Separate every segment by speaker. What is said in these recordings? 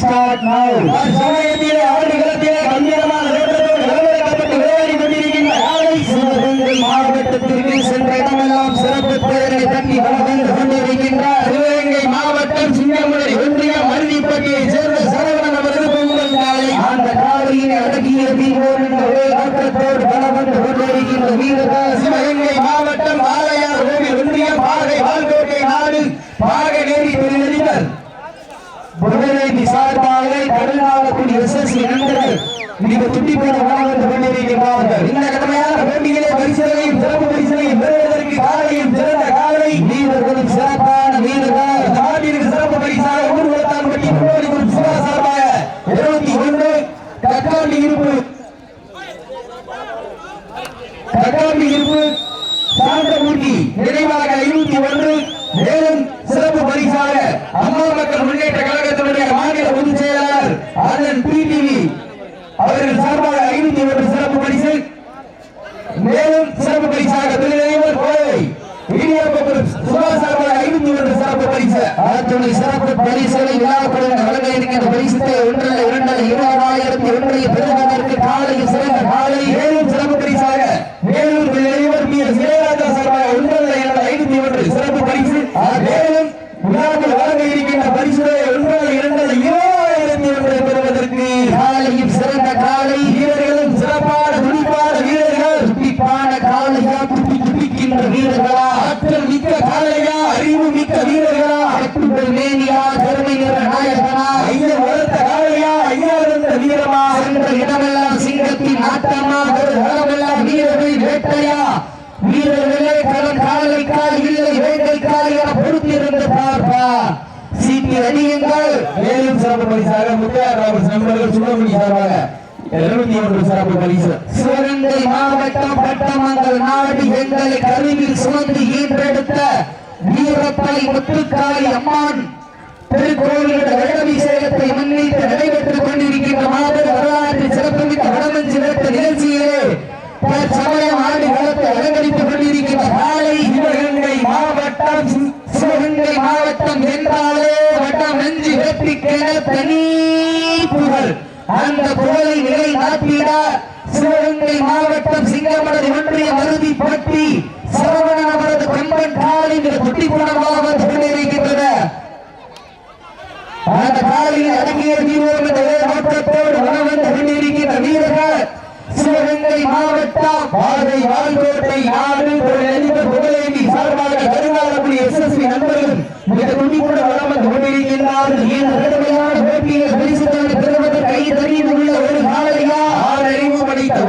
Speaker 1: start now. அதற்குடைய சிறப்பு பரிசுகளை விழாக்களுடன் வழங்க இருக்கின்ற
Speaker 2: பரிசு ஒன்றல்ல இரண்டல்ல இருபதாயிரத்தி ஒன்றை பெறுவதற்கு
Speaker 1: காலையில் அணியுங்கள்.
Speaker 2: மேலும் சிறப்பு பரிசாக முத்தியார் ராமஸ் நண்பர்கள் சுப்பிரமணி சார்பாக இருநூத்தி ஒன்று சிறப்பு பரிசு.
Speaker 1: சிவகங்கை மாவட்டம் பட்டமங்கல் நாடு எங்களை கருவில் சுமந்து ஈன்றெடுத்த வீரப்பளி முத்துக்காளி அம்மான் திருக்கோவிலோட வருடாபிஷேகத்தை முன்வைத்து நடைபெற்றுக் கொண்டிருக்கின்ற மாபெரும் வரலாற்று சிறப்புமிக்க வடமஞ்சி நடத்த நிகழ்ச்சியிலே தற்சமயம் ஆண்டு காலத்தை அலங்கரித்துக் கொண்டிருக்கின்ற காலை
Speaker 2: சிவகங்கை மாவட்டம்
Speaker 1: சிவகங்கை மாவட்டம் என்றால் அவருக்கென தனி புகழ். அந்த புகழை நிலை காட்டினார் சிவகங்கை மாவட்டம்
Speaker 2: பாதை வாழ்கோட்டை நாடு புகழேந்தி சார்பாக கருவாளக்கூடிய எஸ்எஸ்பி நண்பர்களும்
Speaker 1: இந்த
Speaker 2: துணி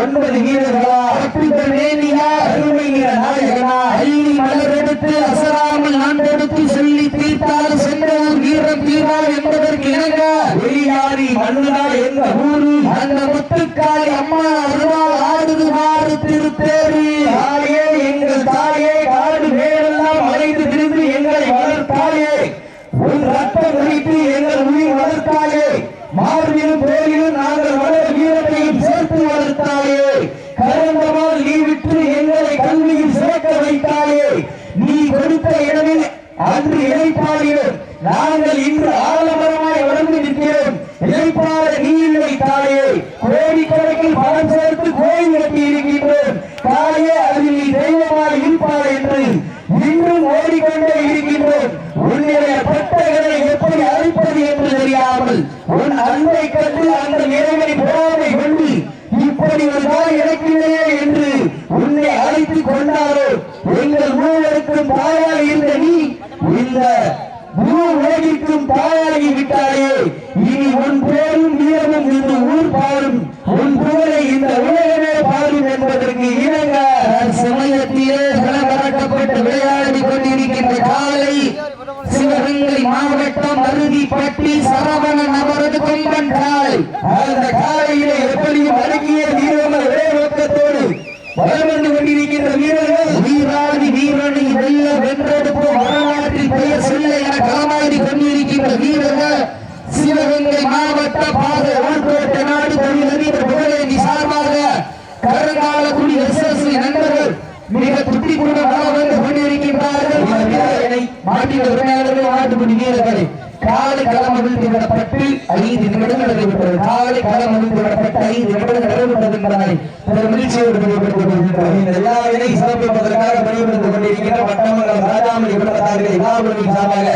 Speaker 2: ஒன்பது வீரர்களா?
Speaker 1: அற்புதம் வேண்டியா
Speaker 2: அருமை நாயகனா?
Speaker 1: அள்ளி மலரெடுத்து அசராமல் நான் கொடுத்து சொல்லி தீர்த்தால் சென்ற ஊர் என்பதற்கு இணங்க.
Speaker 2: வெளியாரி மண்ணுனா எந்த ஊரு
Speaker 1: அந்த முத்துக்காளி அம்மா
Speaker 2: அருவா அன்று இழைப்பாளி
Speaker 1: சிவகங்கை மாவட்ட பாதை ஓட்டுவட்ட நாடு தொழிலதி
Speaker 2: புகழேந்தி சார்பாக கருங்காலக்குடி எஸ்எஸ்சி நண்பர்கள் மிக துட்டி குடும்பமாக வந்து
Speaker 1: கொண்டிருக்கின்றார்கள் மாட்டின் உரிமையாளர்கள் நாட்டுப்படி வீரர்களை காலை களம் அவிழ்த்து ஐந்து நிமிடங்கள் நடைபெற்றது. காலை களம் அவிழ்த்து விடப்பட்டு ஐந்து நிமிடங்கள் நடைபெற்றது என்பதனை மகிழ்ச்சியோடு வெளிப்படுத்திக் கொண்டிருக்கின்றனர்
Speaker 2: எல்லா வினை சிறப்பிப்பதற்காக வெளிப்படுத்திக் கொண்டிருக்கின்ற பட்டமங்கலம் ராஜாமணி விண்ணப்பத்தார்கள் எல்லா சார்பாக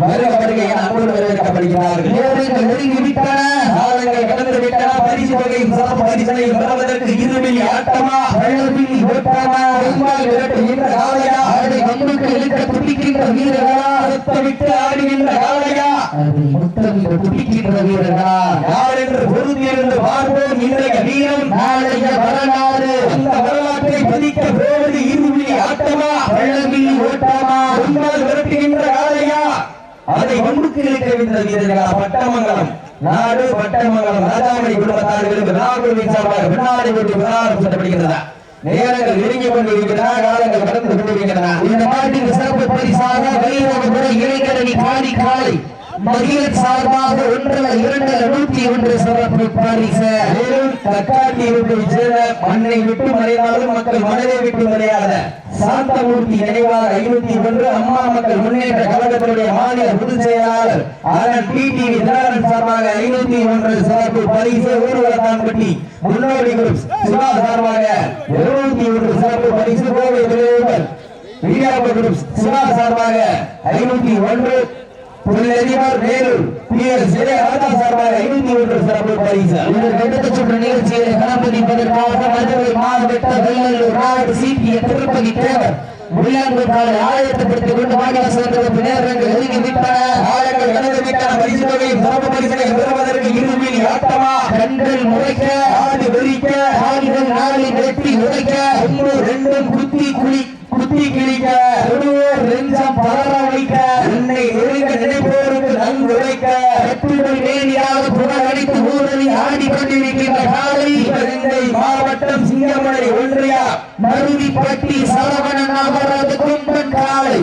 Speaker 2: வருக வருகை என அன்போடு வரவேற்கப்படுகிறார்கள்.
Speaker 1: நேரங்கள் நெருங்கி விட்டன
Speaker 2: காலங்கள் கடந்து விட்டன பரிசு தொகையும் சிறப்பு பரிசனையும் பெறுவதற்கு இருமில் ஆட்டமா?
Speaker 1: பழவில் ஓட்டமா?
Speaker 2: பெருமாள் விரட்டுகின்ற காளையா
Speaker 1: அதை வம்புக்கு இழுக்க துடிக்கின்ற வீரர்களா?
Speaker 2: சுத்தமிட்டு ஆடுகின்ற
Speaker 1: அதை முத்தமிட்டு துடிக்கின்ற வீரர்களா?
Speaker 2: யார் என்று பொருந்தியிருந்து பார்ப்போம் இன்றைய வீரம்?
Speaker 1: நாளைய வரலாறு.
Speaker 2: அந்த வரலாற்றை பதிக்க போவது இருமில் ஆட்டமா?
Speaker 1: பழவில் ஓட்டமா?
Speaker 2: பெருமாள் விரட்டுகின்ற காளையா அதை வம்புக்கு இழுக்க வைத்த வீரர்களா? பட்டமங்கலம். நாடு பட்டமங்கலம். ராஜாமணி குடும்பத்தார்களுக்கு நாகூர் சார்பாக வினாடி விட்டு விவகாரம் சொல்லப்படுகிறதா நேரங்கள் நெருங்கி கொண்டிருக்கின்றன. காலங்கள் கடந்து கொண்டிருக்கின்றன.
Speaker 1: இந்த நாட்டின் சிறப்பு பரிசாக வைரவபுர இளைஞரணி காடி காலை மகிழ் சார்பாக ஒன்றல்ல இரண்டல்ல நூற்றி ஒன்று சிறப்பு பரிசு.
Speaker 2: தக்காட்டி விட்டு மண்ணை விட்டு மறைந்தாலும் மக்கள் மனதை விட்டு மறையாத சாந்தமூர்த்தி நினைவாக ஐநூத்தி ஒன்று அம்மா மக்கள் முன்னேற்ற கழகத்தினுடைய மாநில பொதுச் செயலாளர் அரண் டி டிவி தினகரன் சார்பாக ஐநூத்தி ஒன்று சிறப்பு பரிசு ஊர்வலத்தான்பட்டி முன்னோடி குரூப் சிவா சார்பாக இருநூத்தி ஒன்று சிறப்பு பரிசு கோவை விளைவுகள் குரூப் சிவா சார்பாக ஐநூத்தி ஒன்று புல்லறிவார் வேலூர் பி எஸ் ராஜா சார்பாக ஐநூத்தி ஒன்று சிறப்பு பரிசு.
Speaker 1: இதற்கு எடுத்து சுற்று நிகழ்ச்சியை கலப்பதிப்பதற்காக மதுரை மாவட்ட வெள்ளலூர் நாடு சீட்டிய திருப்பதி தேவர் உள்ளாங்கு காலை ஆயத்தப்படுத்திக் கொண்டு வாடிவாசல் சென்றது நேரங்கள் நெருங்கி விட்டன
Speaker 2: ஆயிரங்கள் கடந்து விட்டன பரிசு தொகையும் சிறப்பு பரிசனை பெறுவதற்கு இருமில் ஆட்டமா?
Speaker 1: கண்கள் முறைக்க
Speaker 2: ஆடு வெறிக்க
Speaker 1: கால்கள் நாளில் வெட்டி உடைக்க.
Speaker 2: ஒன்று ரெண்டும் குத்தி குளி புத்தி கிழிக்க
Speaker 1: நெஞ்சம் பலர வைக்க
Speaker 2: என்னை நெருங்க நினைப்போருக்கு நன்கு உழைக்க
Speaker 1: வெற்றிகள் வேலியாக புகழடித்து ஊரலி ஆடி கொண்டிருக்கின்ற காலை
Speaker 2: சிவகங்கை மாவட்டம் சிங்கமலை ஒன்றியா
Speaker 1: மருதிப்பட்டி சரவணன் அவரது கும்பன் காலை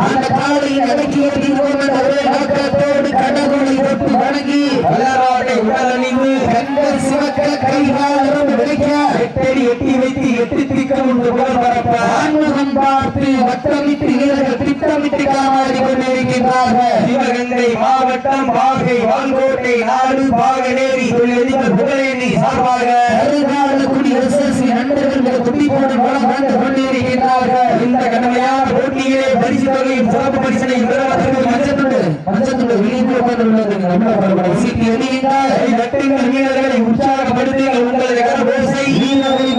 Speaker 1: அந்த காலை அடக்கி வருகிறோம் ஒரே நோக்கத்தோடு கடவுளை தொட்டு வணங்கி
Speaker 2: வளராட்டை உடலணிந்து
Speaker 1: கண்கள் சிவக்க கைகாலம் விளைக்க
Speaker 2: எட்டடி எட்டி வைத்து எட்டு திக்கம் ஒன்று புகழ் பரப்ப.
Speaker 1: ஆன்முகம் பார்த்து வட்டமிட்டு வீரர்கள் திட்டமிட்டு காமாடி கொண்டிருக்கின்றார்கள்
Speaker 2: சிவகங்கை மாவட்டம் பாகை வான்கோட்டை நாடு பாகநேரி தொழிலதிபர் புகழேந்தி சார்பாக.
Speaker 1: அருகாலக்குடி எஸ்எஸ்சி நண்பர்கள் துடி போடு மூலம் வந்து கொண்டிருக்கின்றார்கள்
Speaker 2: இந்த கடமையான போட்டியிலே பரிசு தொகையும் சிறப்பு பரிசனை பெறுவதற்கு
Speaker 1: மஞ்சத்துண்டு. மஞ்சத்துண்டு விழிப்பு உட்கார்ந்துள்ளது ரொம்ப பரவாயில்லை சீட்டி எறியுங்கள்
Speaker 2: வீரர்களை உற்சாகப்படுத்துங்கள் உங்களது கரபோசை
Speaker 1: வீரர்களை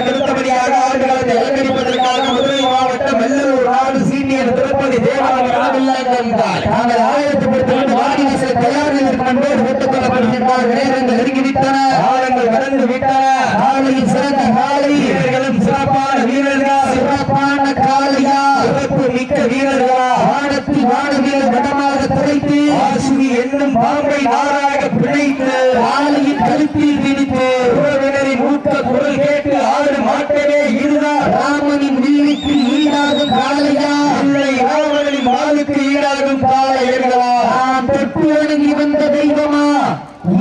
Speaker 2: அடுத்தபடியாக ஆடுகளத்தை அலங்கரிப்பதற்காக மதுரை மாவட்டம் வெள்ளலூர் நாடு சீனியர் திருப்பதி தேவாலயம்
Speaker 1: நாங்கள் ஆயத்தப்படுத்திக் வாடிவாசல் தயாரில் இருக்கும் ஒட்டுக் கொள்ளப்படுகின்றார் நேரங்கள் நெருங்கிவிட்டன
Speaker 2: காலங்கள் கடந்து விட்டன
Speaker 1: காலையில் சிறந்த காலை
Speaker 2: வீரர்களும் சிறப்பான வீரர்கள்
Speaker 1: சிறப்பான காலையா
Speaker 2: சிறப்பு மிக்க வீரர்களா
Speaker 1: வானத்தில் வான வீரர் வடமாக துடைத்து
Speaker 2: ஆசுவி என்னும் பாம்பை நாராக பிழைத்து
Speaker 1: காலையின் கழுத்தில் பிடித்து
Speaker 2: உறவினரின் ஊக்க குரல் கேட்டு ஆடு மாட்டவே இதுதான்
Speaker 1: ராமனின் வில்லுக்கு ஈடாகும் காலையா
Speaker 2: இல்லை ராவணனின் வாளுக்கு ஈடாகும் காளையர்களா
Speaker 1: நான் தொட்டு வணங்கி வந்த தெய்வமா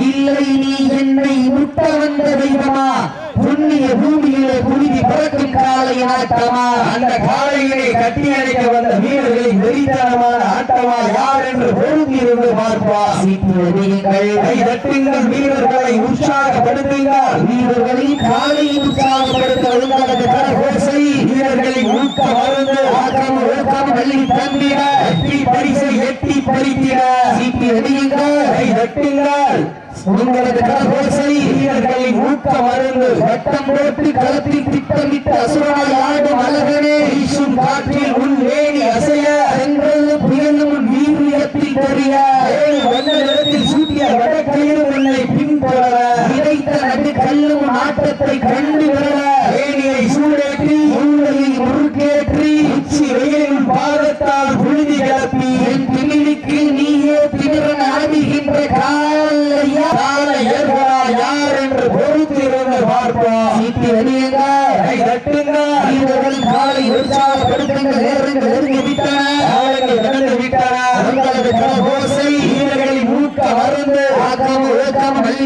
Speaker 1: இல்லை நீ என்னை முட்ட வந்த தெய்வமா புண்ணிய பூமியிலே புழுதி பறக்கும் காலை ஆட்டமா
Speaker 2: அந்த காளையினை கட்டி அணைக்க வந்த வீரர்களின் வெறித்தனமான ஆட்டமா யார் என்று பொருந்தி இருந்து பார்ப்பார்.
Speaker 1: சீட்டு எறியுங்கள்
Speaker 2: கை தட்டுங்கள் வீரர்களை உற்சாகப்படுத்துங்கள்.
Speaker 1: வீரர்களின் காலை உற்சாகப்படுத்த ஒழுங்காக ஓசை
Speaker 2: வீரர்களின் ஊக்க மருந்து
Speaker 1: ஆக்கம் ஒழுக்கம் வெள்ளி தந்திட
Speaker 2: எட்டி பரிசை எட்டி பறித்திட.
Speaker 1: சீட்டு எறியுங்கள்
Speaker 2: கை தட்டுங்கள்
Speaker 1: உங்களது கரகோசை
Speaker 2: ஊக்க மருந்து
Speaker 1: வட்டம் போட்டு களத்தில் திட்டமிட்டு அசுராய் ஆடும் அழகனே
Speaker 2: வீசும் காற்றில் உன் வேணி அசைய
Speaker 1: செங்கல் புயலும் வீரியத்தில் தெரிய.
Speaker 2: ஏழு வண்ண நிறத்தில் சூட்டிய வடக்கயிறு உன்னை பின்தொடர.
Speaker 1: இறைத்த நடு கல்லும் ஆட்டத்தை கண்டு வர
Speaker 2: வேணியை சூடேற்றி
Speaker 1: மூளையில் முறுக்கேற்றி
Speaker 2: உச்சி வெயிலின் பாதத்தால் புழுதி கிளப்பி.
Speaker 1: என் திமிழிக்கு நீயே திமிரன் ஆடுகின்ற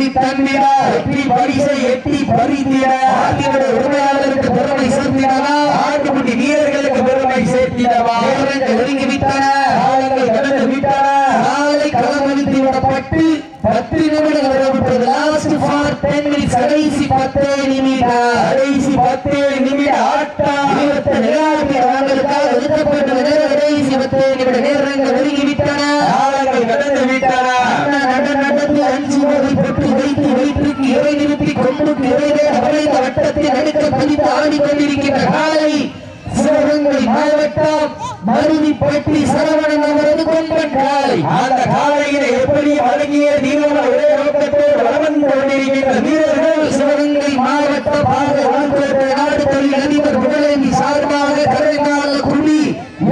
Speaker 1: பரிசை தந்திட
Speaker 2: வெற்றி பரிசை எட்டி பறித்திட.
Speaker 1: ஆண்டியோட உரிமையாளருக்கு பெருமை சேர்த்திடவா?
Speaker 2: ஆட்டுக்குட்டி வீரர்களுக்கு பெருமை சேர்த்திடவா?
Speaker 1: ஒதுங்கி விட்டன
Speaker 2: காலங்கள் கடந்து விட்டன.
Speaker 1: நாளை களமளித்து விடப்பட்டு பத்து நிமிடங்கள் கடைசி பத்தே நிமிடம். பிடித்து ஆடிக்கொண்டிருக்கின்ற காலை சிவகங்கை மாவட்டம் மருதிப்பட்டி சரவணன் அவரது கொம்பன் காலை.
Speaker 2: அந்த காலையில எப்படி வழங்கிய தீவிர ஒரே நோக்கத்தோடு வளம் கொண்டிருக்கின்ற வீரர்கள்
Speaker 1: சிவகங்கை மாவட்ட பாக வாழ்க்கை நாடு தொழில் அதிபர் முதலேந்தி சார்பாக கரைநாள குடி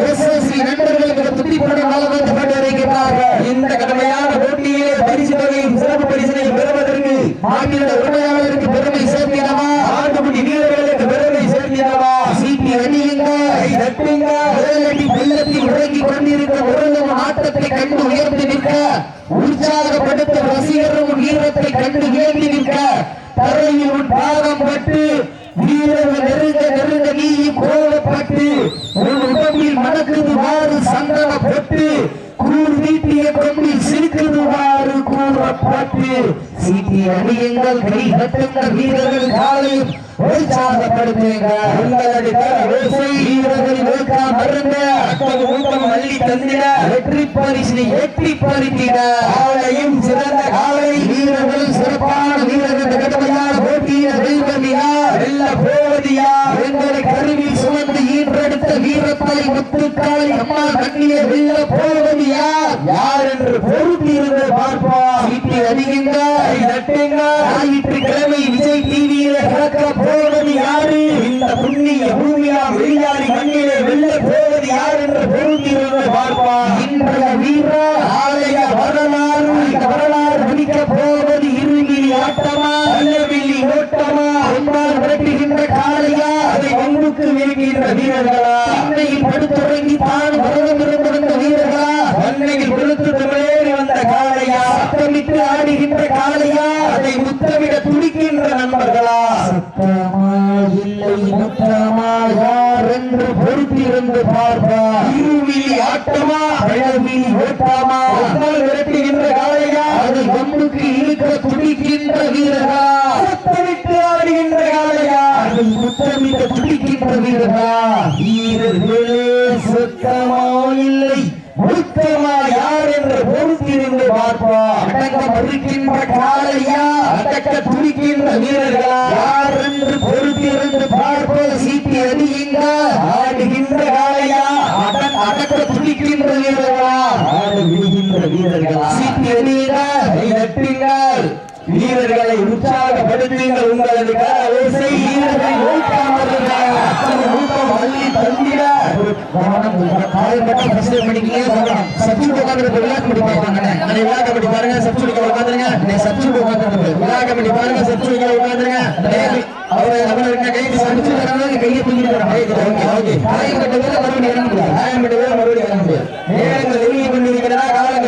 Speaker 1: எஸ்எஸ்சி நண்பர்களுக்கு புத்திப்படம் வளம் கொண்டிருக்கிறார்கள்.
Speaker 2: இந்த கடுமையான போட்டியிலே பரிசு தொகையும் சிறப்பு பரிசினை பெறுவதற்கு
Speaker 1: மாநில உரிமையாளருக்கு பெருமை சேர்த்திடமா
Speaker 2: ஆண்டுக்குடி வீரர்கள் பெருமை சேர்த்திடவா
Speaker 1: சிபி அணியுங்க
Speaker 2: கை தட்டுங்க
Speaker 1: முதலடி வெள்ளத்தில் உறங்கிக் கொண்டிருக்கிற உறங்கும் ஆட்டத்தை கண்டு உயர்ந்து நிற்க உற்சாகப்படுத்த ரசிகரும் வீரத்தை கண்டு உயர்ந்து நிற்க தரையில் உன் பாதம் பட்டு வீரர்கள் நெருங்க நெருங்க நீயும் கோவப்பட்டு உன் உடம்பில் மணக்குது கூறப்பட்டு சீட்டி அணியுங்கள் கை தட்டுங்கள் வீரர்கள் காலையும் உற்சாகப்படுத்துங்க?
Speaker 2: உங்களது
Speaker 1: வீரர்கள் வேட்காம் மருங்க
Speaker 2: ஊக்கம் அள்ளி தந்திட
Speaker 1: வெற்றி பரிசினை ஏற்றி பறித்திட
Speaker 2: காலையும் சிறந்த காலை
Speaker 1: வீரர்கள் சிறப்பான வீரர்கள் கடுமையான போட்டியை வெல்வதியா
Speaker 2: வெல்ல போவதியா?
Speaker 1: வீரத்தலை முத்துக்காளி அம்மா கண்ணியை வெல்ல போவதியா
Speaker 2: யார்? என்று பொறுத்து இருந்து பார்ப்போம்
Speaker 1: சீட்டி அடியுங்க
Speaker 2: கை தட்டுங்க
Speaker 1: ஞாயிற்றுக்கிழமை விஜய் டிவியில கலக்க போவது யாரு?
Speaker 2: இந்த புண்ணிய பூமியாம் வெளியாடி மண்ணிலே வெல்ல போவது யார் என்று பொறுத்து இருந்து பார்ப்போம்
Speaker 1: இன்றைய வீர ஆலய வரலாறு இந்த வரலாறு முடிக்க போவது இறுதி ஆட்டமா
Speaker 2: அல்லவில்லி ஓட்டமா
Speaker 1: அம்மாள் விரட்டுகின்ற காளையா
Speaker 2: அதை ஒன்றுக்கு விரும்புகின்ற வீரர்களா
Speaker 1: அன்னையில் படுத்துறங்கி தான் வரவம் இருந்திருந்த வீரர்களா?
Speaker 2: அன்னையில் கொடுத்து தமிழேறி வந்த காளையா?
Speaker 1: சத்தமிட்டு ஆடுகின்ற காளையா?
Speaker 2: அதை முத்தமிட துடிக்கின்ற நண்பர்களா?
Speaker 1: சத்தமா இல்லை முத்தமா யார் என்று பொறுத்திருந்து பார்ப்பா.
Speaker 2: இருவிழி ஆட்டமா?
Speaker 1: பழவி ஓட்டமா?
Speaker 2: விரட்டுகின்ற காளையா?
Speaker 1: அது ஒன்றுக்கு இழுக்க துடிக்கின்ற வீரர்களா?
Speaker 2: சத்தமிட்டு ஆடுகின்ற காளையா
Speaker 1: முத்தமிட்டு துடிக்கின்ற வீரர்களா?
Speaker 2: வீரர்களே சுத்தமா இல்லை. முத்தமா யார் என்று பொறுத்திருந்து பார்ப்பா
Speaker 1: அடக்க மறுக்கின்ற காலையா?
Speaker 2: அடக்க துடிக்கின்ற வீரர்களா?
Speaker 1: யார் என்று பொறுத்திருந்து பார்ப்போம். சீட்டி அடியுங்க
Speaker 2: ஆடுகின்ற காலையா?
Speaker 1: அடக்க அடக்க துடிக்கின்ற வீரர்களா?
Speaker 2: ஆடு விடுகின்ற வீரர்களா?
Speaker 1: சீட்டி அடியுங்க
Speaker 2: கை தட்டுங்கள். வீரர்களை உற்சாகப்படுத்துங்கள் உங்களது கர வீரர்களை ஊக்காமருங்க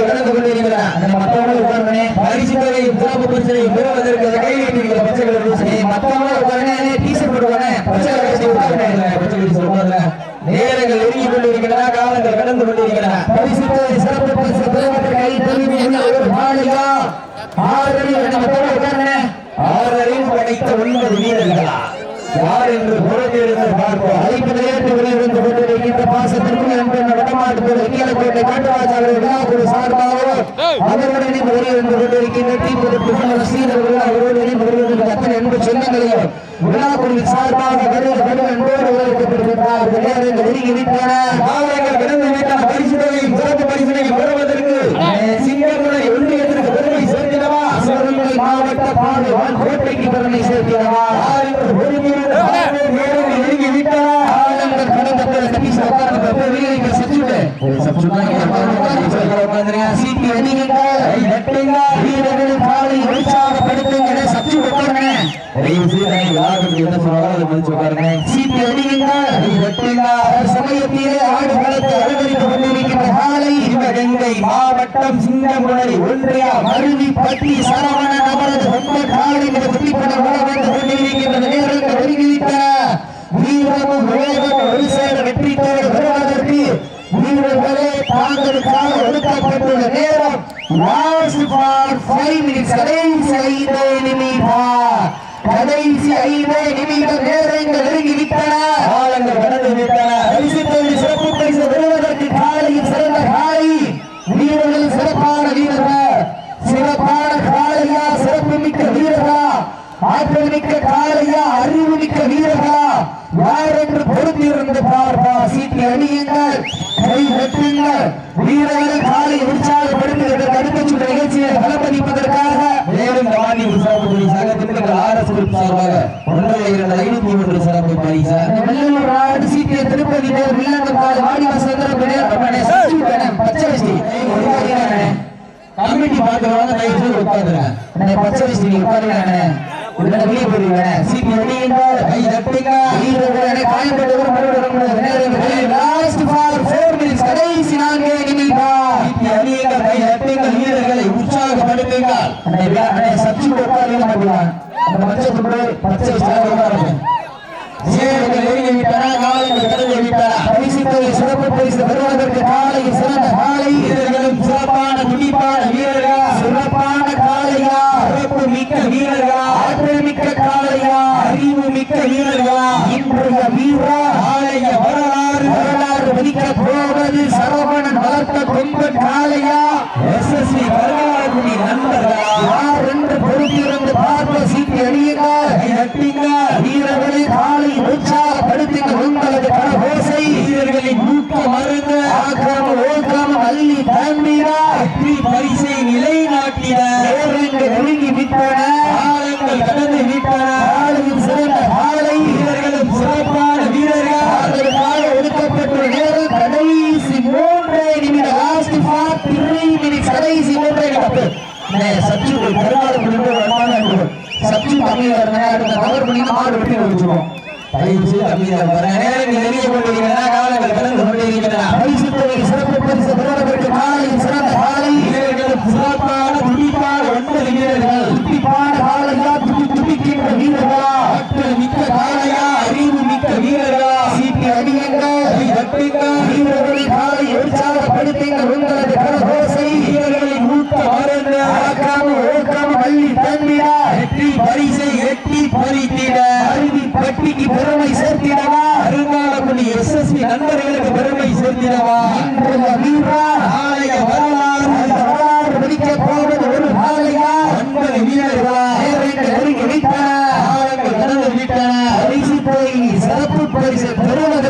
Speaker 2: அத்தனை ஊக்கம் அந்த
Speaker 1: உட்கார்ந்து
Speaker 2: சிறப்பு பெறுவதற்கு பச்சை பச்சை நேரங்கள் நெருங்கி கொண்டிருக்கிறதா காலங்கள் கடந்து கொண்டிருக்கிறதா
Speaker 1: சிறப்பு பரிசு பெறுவதற்கு கை ஒரு ஆறு
Speaker 2: படைத்த ஒன்பது வீரர்களா? யார் என்று புறத்திலிருந்து பார்ப்போம்.
Speaker 1: அழைப்பு விளையாட்டு விளையாண்டு கொண்டிருக்கின்ற பாசத்திற்கும் என்று வடமாட்டு வெங்கியலக்கோட்டை காட்டுவாச்சாளர் விழாக்குழு சார்பாக அவருடனே வருகின்ற கொண்டிருக்கின்ற தீபுரத்து ரசீதர்கள் அவருடனே வருகின்ற அத்தனை அன்பு சொந்தங்களையும் விழாக்குழுவின் சார்பாக வருகிற வருகிற அன்போடு வரவேற்கப்படுகின்றார் விளையாடுகள் நெருங்கி விட்டன.
Speaker 2: காலங்கள் கடந்து விட்டால் பரிசு தொகையும் சிறப்பு பரிசினையும் பெறுவதற்கு சிங்கமுனை ஒன்றியத்திற்கு பெருமை சேர்த்திடவா?
Speaker 1: சிவகங்கை மாவட்ட பாடுவான் கோட்டைக்கு பெருமை சேர்க்கிறவா
Speaker 2: யார் என்று பொறுத்திருந்த பாடல் நேரங்கள் நெருங்கி விட்டன
Speaker 1: ஆளுநர் கடந்த பிற கட்டிஸ் உட்கார்ந்து வீரர்கள் சச்சுட்டு
Speaker 2: உட்கார்ந்துருங்க.
Speaker 1: சீட்டி அணியுங்க
Speaker 2: கை தட்டுங்க.
Speaker 1: வீரர்கள் காலை உற்சாகப்படுத்துங்க சச்சு உட்காருங்க
Speaker 2: தயவு செய்து நீங்கள் யாருக்கு என்ன சொன்னாலும் அதை மதிச்சு உட்காருங்க.
Speaker 1: சீட்டி அணியுங்க
Speaker 2: கை தட்டுங்க.
Speaker 1: சமயத்திலே ஆடு களத்தை அலங்கரித்துக் கொண்டிருக்கின்ற காலை
Speaker 2: சிவகங்கை மாவட்டம் சிங்கமுனை ஒன்றியம்
Speaker 1: அருவி பட்டி சரவணன் அவரது சொந்த காலை மீது குட்டிப்பட வந்து கொண்டிருக்கின்ற நேரங்கள் ஒருங்கிவிட்டன வீரமும் வேகமும் ஒரு சேர வெற்றி தேவை வருவதற்கு வீரர்களே தாங்களுக்காக ஒதுக்கப்பட்டுள்ள நேரம் last last for five minutes கடைசி ஐந்து நிமிடம். கடைசி ஐந்து நிமிடம் நேரங்கள் நெருங்கி விட்டன
Speaker 2: காலங்கள் கடந்து விட்டன.
Speaker 1: பரிசு சிறப்பு பரிசு பெறுவதற்கு காலையில் சிறந்த காலை. வீரர்கள் சிறப்பான வீரர்கள். சிறப்பான காளையா சிறப்பு மிக்க வீரர்களா? ஆற்றல் மிக்க காளையா அறிவு மிக்க வீரர்களா? யார் என்று பொறுத்திருந்து பார்ப்பா சீட்டி அணியுங்கள் கை வெட்டுங்கள். வீரர்கள் காலை உற்சாகப்படுத்துவதற்கு அடுத்த சுற்று நிகழ்ச்சியை பலப்பதிப்பதற்காக
Speaker 2: மேலும் இந்த சிறப்பு பரிசாக சங்கத்திற்கு ஆர்எஸ் குரூப் சார்பாக ஒன்றரை இரண்டு ஐநூத்தி ஒன்று சிறப்பு பரிசு.
Speaker 1: வெள்ளலூர் திருப்பதி தேர் வில்லங்கப்பால் வாடிவாசந்திர பிள்ளையார் பச்சை வச்சி
Speaker 2: கமிட்டி பார்க்கிறவங்க தயவு செய்து உட்காந்துருங்க
Speaker 1: பச்சை வச்சி உட்காருங்க உடனே போயிருங்க சீக்கிய அணியுங்கள்
Speaker 2: கை தட்டுங்க
Speaker 1: வீரர்களே காயப்பட்டவர் மறுபடியும் லாஸ்ட் ஃபார் ஃபோர் மினிட்ஸ் கடைசி நான்கு நிமிடம்.
Speaker 2: சீட்டி அணியுங்கள் கை தட்டுங்கள் வீரர்களை உற்சாகப்படுத்துங்கள்.
Speaker 1: அண்ணே, விழா- அண்ணே, சச்சி உட்காருங்க மாட்டேங்கிறான் அந்த பச்சை துண்டு பச்சை வச்சி உட்காருங்க.
Speaker 2: வீரர்கள் நெருங்கி விட்டன காலங்கள் கடந்து விட்டன
Speaker 1: பரிசு தொகை சிறப்பு பரிசு பெறுவதற்கு காலை சிறந்த காலை
Speaker 2: வீரர்களும் சிறப்பான துடிப்பான வீரர்களா
Speaker 1: சிறப்பான காளையா
Speaker 2: சிறப்பு மிக்க வீரர்களா
Speaker 1: ஆற்றல் மிக்க காளையா
Speaker 2: அறிவு மிக்க வீரர்களா
Speaker 1: இன்றைய வீரா
Speaker 2: ஆலய வரலாறு
Speaker 1: வரலாறு மதிக்க போவது சரவணன் வளர்த்த கொம்பன் காளையா
Speaker 2: எஸ்எஸ்சி வரலாறுடி நண்பர்களா?
Speaker 1: யார் என்று பொறுத்திருந்து பார்த்த சீட்டி அணியுங்க
Speaker 2: கை தட்டுங்க
Speaker 1: காலை உற்சாகப்படுத்துங்க உங்களது கரகோசை
Speaker 2: வீரர்களின் ஊக்க மருந்து
Speaker 1: ஆக்கிரம ஓக்காம அள்ளி தாண்டீரா
Speaker 2: வெற்றி பரிசை நிலைநாட்டிட
Speaker 1: நேரங்க நெருங்கி விட்டன
Speaker 2: காலங்கள் கடந்து விட்டன
Speaker 1: காலையில் சிறந்த காலை
Speaker 2: வீரர்களும் சிறப்பான வீரர்கள்
Speaker 1: அதற்காக ஒதுக்கப்பட்ட நேரம் கடைசி மூன்றே நிமிடம் லாஸ்ட் ஃபார் த்ரீ மினிட்ஸ் கடைசி மூன்றே நிமிடம் சப்ஜி பெருமாள் சப்ஜி தமிழ் அடுத்த கவர் பண்ணி மாடு வெட்டி வச்சுக்கோம்
Speaker 2: தயவு செய்து அமைதியாக வர நேரங்கள் நெருங்கி கொண்டிருக்கின்றன காலங்கள் கடந்து கொண்டிருக்கின்றன
Speaker 1: பரிசு தொகை சிறப்பு பரிசு பெறுவதற்கு காலையில் சிறந்த காலை
Speaker 2: வீரர்களும் சிறப்பான துடிப்பான ஒன்பது வீரர்கள்
Speaker 1: துடிப்பான காலையா துடி துடிக்கின்ற வீரர்களா
Speaker 2: ஆற்றல் மிக்க காளையா அறிவு மிக்க வீரர்களா
Speaker 1: சீட்டி அடியுங்கள்
Speaker 2: கை தட்டுங்க
Speaker 1: வீரர்களை காலை உற்சாகப்படுத்துங்கள் உங்களது கரகோசை
Speaker 2: வீரர்களின் ஊக்க மருந்து
Speaker 1: ஆக்காம ஓக்காம அள்ளி தந்திடா
Speaker 2: வெற்றி பரிசை எட்டி பறித்திட
Speaker 1: அருவி பட்டிக்கு பெருமை சேர்த்திடவா
Speaker 2: அருங்காலக்குடி எஸ்எஸ்பி நண்பர்களுக்கு பெருமை சேர்த்திடவா
Speaker 1: இன்றைய வீரா
Speaker 2: நாளைய வரலாறு
Speaker 1: அந்த வரலாறு வெடிக்க போவது ஒரு காலையா
Speaker 2: ஒன்பது வீரர்களா
Speaker 1: நேரங்கள் நெருங்கி விட்டன
Speaker 2: காலங்கள்